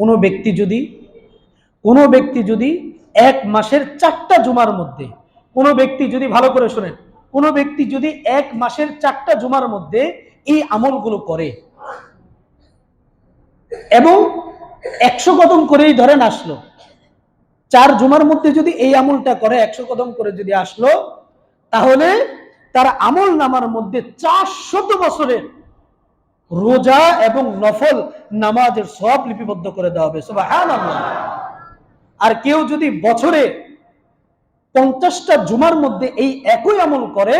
কোনো ব্যক্তি যদি, কোনো ব্যক্তি যদি এক মাসের চারটা জুমার মধ্যে, কোনো ব্যক্তি যদি ভালো করে শোনেন, কোনো ব্যক্তি যদি এক মাসের চারটা জুমার মধ্যে এই আমলগুলো করে এবং একশো কদম করেই ধরেন আসলো, চার জুমার মধ্যে যদি এই আমলটা করে, একশো কদম করে যদি আসলো, তাহলে তার আমল নামার মধ্যে চারশত বছরের রোজা এবং নফল নামাজের সব লিপিবদ্ধ করে দেওয়া হবে। আর কেউ যদি বছরে পঞ্চাশটা জুমার মধ্যে এই একই আমল করে,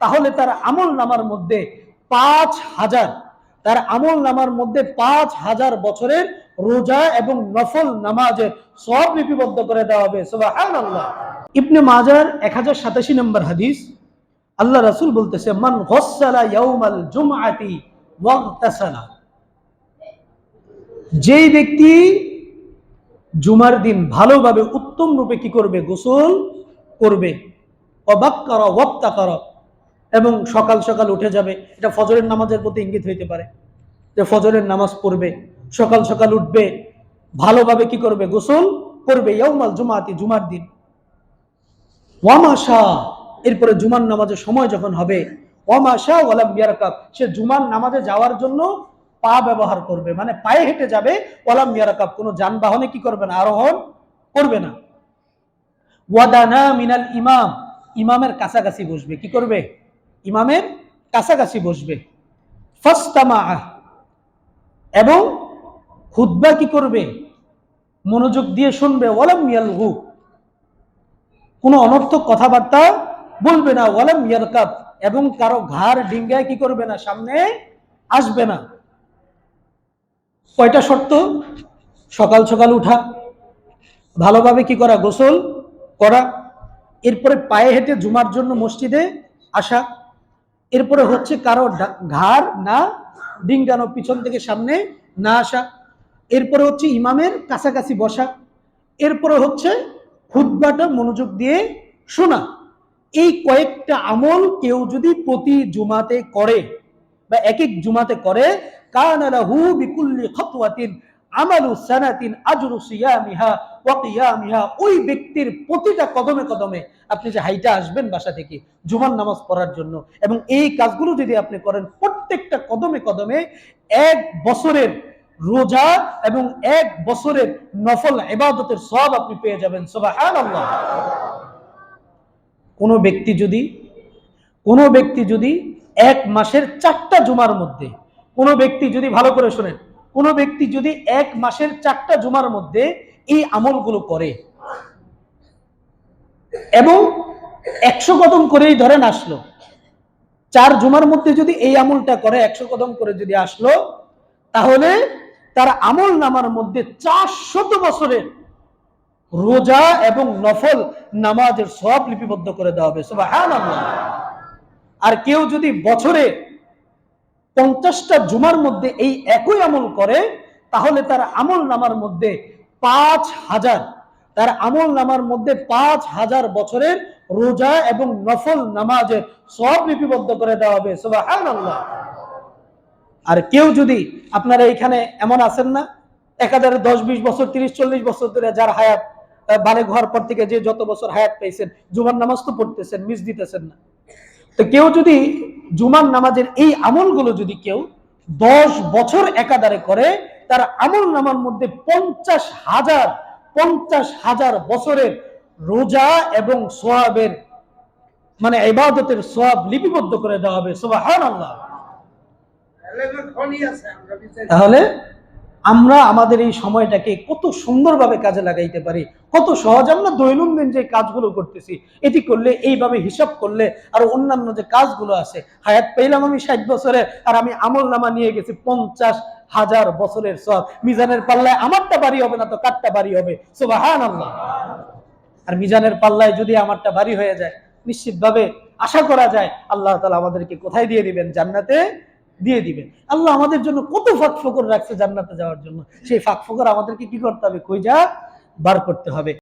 তাহলে তার আমল নামার মধ্যে পাঁচ হাজার, তার আমল নামার মধ্যে পাঁচ হাজার বছরের রোজা এবং নফল নামাজের সব লিপিবদ্ধ করে দেওয়া হবে। সুবহানাল্লাহ। ইবনে মাজার এক হাজার সাতাশি নম্বর হাদিস। আল্লাহ রাসূল বলতেছে, মান গসালা ইয়াউমাল জুমআতি যেই ব্যক্তি জুমার দিন ভালোভাবে উত্তম রূপে কি করবে? গোসল করবে। অবাক্কার, ওয়াক্তাকার এবং সকাল সকাল উঠে যাবে। এটা ফজরের নামাজের প্রতি ইঙ্গিত হইতে পারে। যে ফজরের নামাজ পড়বে, সকাল সকাল উঠবে, ভালোভাবে কি করবে? গোসল করবে। ইয়াউমাল জুমাতি, জুমার দিন। ওয়ামাশা, এরপরে জুমার নামাজের সময় যখন হবে ওয়ামাশা ওয়ালাম ইয়ারকাব সে জুমার নামাজে যাওয়ার জন্য পা ব্যবহার করবে। মানে পায়ে হেঁটে যাবে, ওয়ালাম ইয়ারকাব কোনো যানবাহনে কি করবে না? আরোহণ করবে না। ওয়াদানা মিনাল ইমাম। ইমামের কাছাকাছি বসবে। কি করবে? ইমামের কাছাকাছি বসবে। ফাস্তামা এবং খুদ্া কি করবে? মনোযোগ দিয়ে শুনবে। ওয়ালাম ইয়ালহু কোনো অনর্থক কথাবার্তা বলবে না, ওয়ালাম ইয়ারকাব। এবং কারও ঘাড় ডিঙ্গায় কি করবে না, সামনে আসবে না। কয়টা শর্ত? সকাল সকাল উঠা, ভালোভাবে কি করা, গোসল করা, এরপরে পায়ে হেঁটে জুমার জন্য মসজিদে আসা, এরপরে হচ্ছে কারও ঘাড় না ডিঙ্গানো, পিছন থেকে সামনে না আসা, এরপরে হচ্ছে ইমামের কাছাকাছি বসা, এরপরে হচ্ছে খুদ্বাটা মনোযোগ দিয়ে শোনা। এই কয়েকটা আমল কেউ যদি প্রতি জুমাতে করে বা এক এক জুমাতে করে, কানা লাহু বিকুল্লি খাতওয়াতিন আমালু সানাতিন আজরু সিয়ামিহা ওয়া ওই ব্যক্তির প্রতিটা কদমে কদমে আপনি যে হাইটা আসবেন বাসা থেকে জুমার নামাজ পড়ার জন্য এবং এই কাজগুলো যদি আপনি করেন, প্রত্যেকটা কদমে কদমে এক বছরের রোজা এবং এক বছরের নফল ইবাদতের সব আপনি পেয়ে যাবেন। সুবহানাল্লাহ। কোনো ব্যক্তি যদি, কোনো ব্যক্তি যদি এক মাসের চারটা জুমার মধ্যে, কোনো ব্যক্তি যদি ভালো করে শোনেন, কোনো ব্যক্তি যদি এক মাসের চারটা জুমার মধ্যে এই আমলগুলো করে এবং একশো কদম করেই ধরেন আসলো, চার জুমার মধ্যে যদি এই আমলটা করে, একশো কদম করে যদি আসলো, তাহলে তার আমল নামার মধ্যে চারশত বছরের রোজা এবং নফল নামাজের সব লিপিবদ্ধ করে দেওয়া হবে। আর কেউ যদি বছরে পঞ্চাশটা জুমার মধ্যে এই একই আমল করে, তাহলে তার আমল নামার মধ্যে পাঁচ হাজার, তার আমল নামার মধ্যে পাঁচ হাজার বছরের রোজা এবং নফল নামাজের সব লিপিবদ্ধ করে দেওয়া হবে। সুবহানাল্লাহ। আর কেউ যদি, আপনারা এখানে এমন আছেন না একাধারে দশ, বিশ বছর, তিরিশ, চল্লিশ বছর ধরে যার হায়াত বালেগ হওয়ার পর থেকে যে যত বছর হায়াত পেয়েছেন জুমার নামাজ তো পড়তেছেন, মিস দিতেছেন না। তো কেউ যদি জুমার নামাজের এই আমলগুলো যদি কেউ দশ বছর একাধারে করে, তার আমল নামার মধ্যে পঞ্চাশ হাজার পঞ্চাশ হাজার বছরের রোজা এবং সোয়াবের মানে ইবাদতের সোয়াব লিপিবদ্ধ করে দেওয়া হবে, সুবহানাল্লাহ। তাহলে আমরা আমাদের এই সময়টাকে কত সুন্দরভাবে কাজে লাগাইতে পারি কত সহজ, আমরা দৈনন্দিন যে কাজগুলো করতেছি, এটি করলে, এইভাবে হিসাব করলে, আর অন্যান্য যে কাজগুলো আছে, হায়াত পেলাম আমি ষাট বছরে, আর আমি আমল নামা নিয়ে গেছি পঞ্চাশ হাজার বছরের সব। মিজানের পাল্লায় আমারটা বাড়ি হবে না তো কারটা বাড়ি হবে? আর মিজানের পাল্লায় যদি আমারটা বাড়ি হয়ে যায়, নিশ্চিতভাবে আশা করা যায়, আল্লাহ তালা আমাদেরকে কোথায় দিয়ে দিবেন? জান্নাতে দিয়ে দিবেন। আল্লাহ আমাদের জন্য কত ফাঁক ফকর রাখছে জান্নাতে যাওয়ার জন্য। সেই ফাঁক ফকর আমাদেরকে কি করতে হবে? কইজা বার করতে হবে।